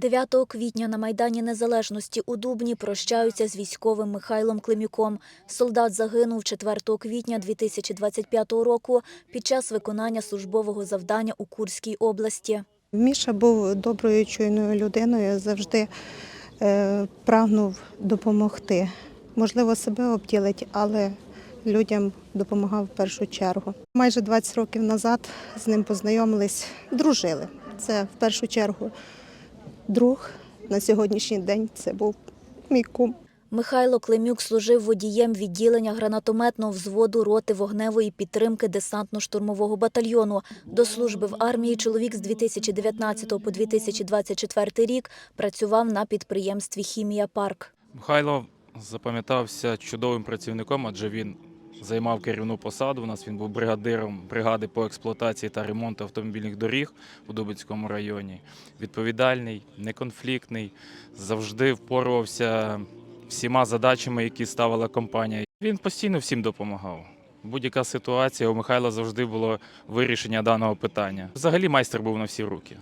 9 квітня на Майдані Незалежності у Дубні прощаються з військовим Михайлом Климюком. Солдат загинув 4 квітня 2025 року під час виконання службового завдання у Курській області. Міша був доброю чуйною людиною, завжди е, прагнув допомогти. Можливо, себе обділить, але людям допомагав в першу чергу. Майже 20 років назад з ним познайомились, дружили. Це в першу чергу друг. На сьогоднішній день це був мій кум. Михайло Климюк служив водієм відділення гранатометного взводу роти вогневої підтримки десантно-штурмового батальйону. До служби в армії чоловік з 2019 по 2024 рік працював на підприємстві «Хімія Парк». Михайло запам'ятався чудовим працівником, адже він займав керівну посаду. У нас він був бригадиром бригади по експлуатації та ремонту автомобільних доріг у Дубицькому районі. Відповідальний, неконфліктний, завжди впорувався всіма задачами, які ставила компанія. Він постійно всім допомагав. Будь-яка ситуація у Михайла завжди було вирішення даного питання. Взагалі майстер був на всі руки.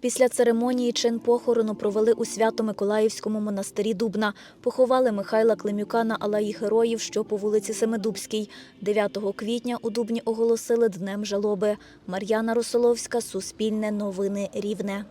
Після церемонії чин похорону провели у Свято-Миколаївському монастирі Дубна. Поховали Михайла Климюка на алеї героїв, що по вулиці Семидубській. 9 квітня у Дубні оголосили днем жалоби. Мар'яна Росоловська, Суспільне новини Рівне.